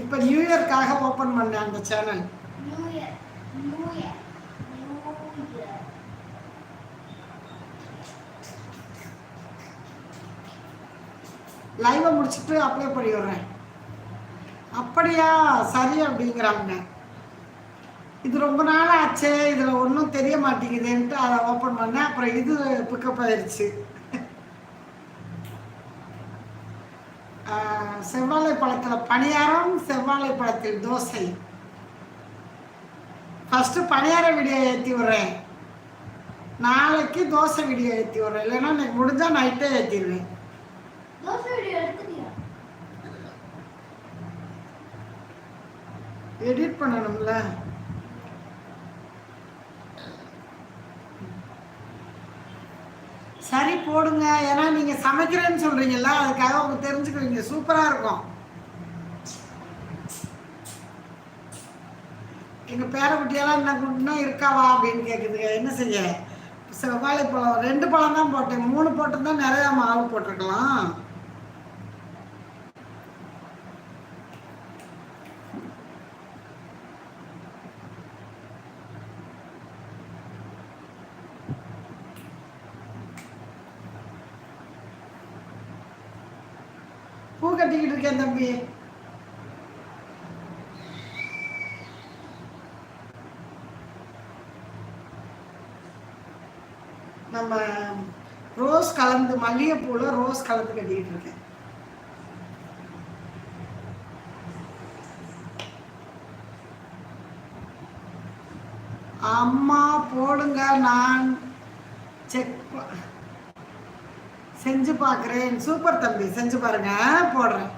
இப்போ new இயர்க்காக open பண்ணேன் அந்த சேனல் லைவை முடிச்சுட்டு அப்ளை பண்ணி விடுறேன் அப்படியா? சரி அப்படிங்கிறாங்க. இது ரொம்ப நாள் ஆச்சே இதில் ஒன்றும் தெரிய மாட்டேங்குதுன்ட்டு அதை ஓப்பன் பண்ணேன். அப்புறம் இது பிக்கப் ஆயிடுச்சு செவ்வாழை பழத்தில் பணியாரம் செவ்வாழை பழத்தில் தோசை. ஃபஸ்ட்டு பணியார வீடியோ ஏற்றி விட்றேன். நாளைக்கு தோசை வீடியோ ஏற்றி விட்றேன். இல்லைன்னா எனக்கு முடிஞ்சால் நைட்டே ஏற்றிடுவேன் எடிட் பண்ணணும்ல? சரி போடுங்க. ஏன்னா நீங்க சமைக்கிறேன்னு சொல்றீங்கல்ல அதுக்காக அவங்க தெரிஞ்சுக்கிறீங்க சூப்பரா இருக்கும். எங்க பேரக்குட்டியெல்லாம் என்ன குட்டினா இருக்காவா அப்படின்னு கேக்குதுங்க. என்ன செய்ய? செவ்வாழை பழம் ரெண்டு பழம் தான் போட்டேன். மூணு போட்டிருந்தா நிறைய மாவு போட்டிருக்கலாம். பூ கட்டிக்கிட்டு இருக்கேன் தம்பி. நம்ம ரோஸ் கலந்து மல்லிகைப்பூல ரோஸ் கலந்து கட்டிக்கிட்டு இருக்கேன். அம்மா போடுங்க நான் செக் செஞ்சு பார்க்குறேன் சூப்பர் தம்பி செஞ்சு பாருங்க. போடுறேன்.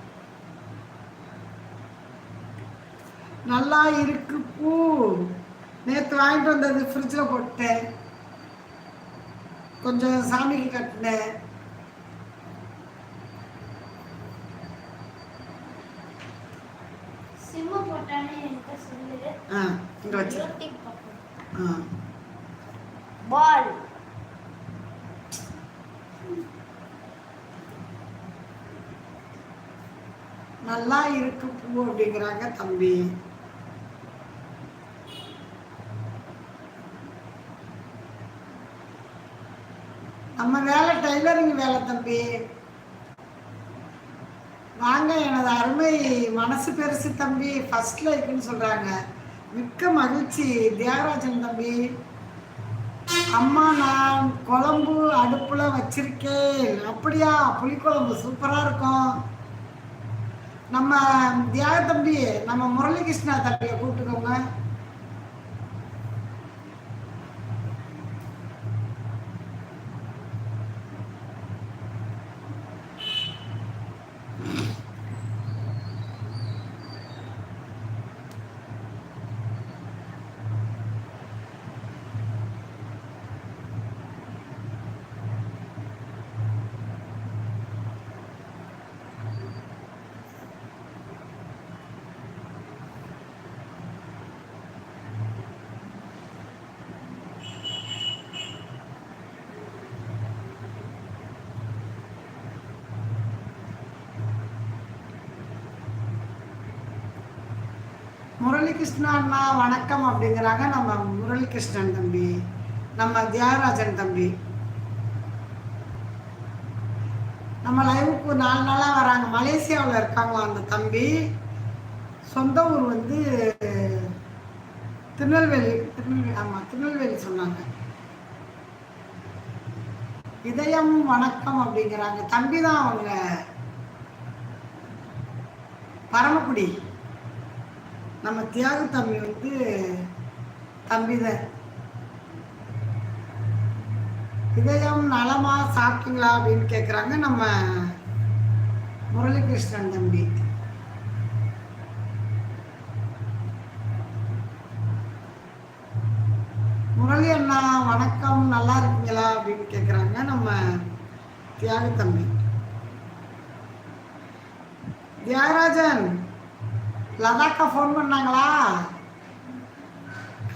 நல்லா இருக்கு பூ. நேற்று வாங்கிட்டு வந்தது ஃப்ரிட்ஜில் போட்டேன். கொஞ்சம் சாமிக்கு கட்டினேன். ஆ இங்கே வச்சு ஆ. பால். நல்லா இருக்கு பூ அப்படிங்கிறாங்க தம்பி. நம்ம வேலை டைலரிங் வேலை தம்பி. வாங்க எனது அருமை மனசு பெருசு தம்பி. ஃபர்ஸ்ட் லைஃப்னு சொல்றாங்க. மிக்க மகிழ்ச்சி தியாகராஜன் தம்பி. அம்மா நான் குழம்பு அடுப்புல வச்சிருக்கேன். அப்படியா? புளிக்குழம்பு சூப்பரா இருக்கும். நம்ம தியாக தம்பி நம்ம முரளிகிருஷ்ணா தம்பியை கூப்பிட்டுக்கோங்க. முரளிகிருஷ்ணா அண்ணா வணக்கம் அப்படிங்கிறாங்க நம்ம முரளிகிருஷ்ணன் தம்பி நம்ம தியாகராஜன் தம்பி. நம்ம லைவுக்கு நாலு நாளாக வராங்க. மலேசியாவில் இருக்காங்களா அந்த தம்பி? சொந்த ஊர் வந்து திருநெல்வேலி திருநெல்வேலி ஆமாம் திருநெல்வேலி சொன்னாங்க. இதயம் வணக்கம் அப்படிங்கிறாங்க. தம்பி தான் அவங்க. பரமக்குடி. நம்ம தியாக தம்பி வந்து தம்பி தான் இதயம் நலமா சாப்பிட்டீங்களா அப்படின்னு கேட்குறாங்க நம்ம முரளிகிருஷ்ணன் தம்பி. முரளி அண்ணா வணக்கம். நல்லா இருக்கீங்களா அப்படின்னு கேட்குறாங்க நம்ம தியாக தம்பி. தியாகராஜன் லதாக்கா ஃபோன் பண்ணாங்களா?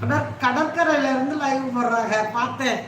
கடற் கடற்கரையில இருந்து லைவ் போடுறாங்க. பார்த்தேன்.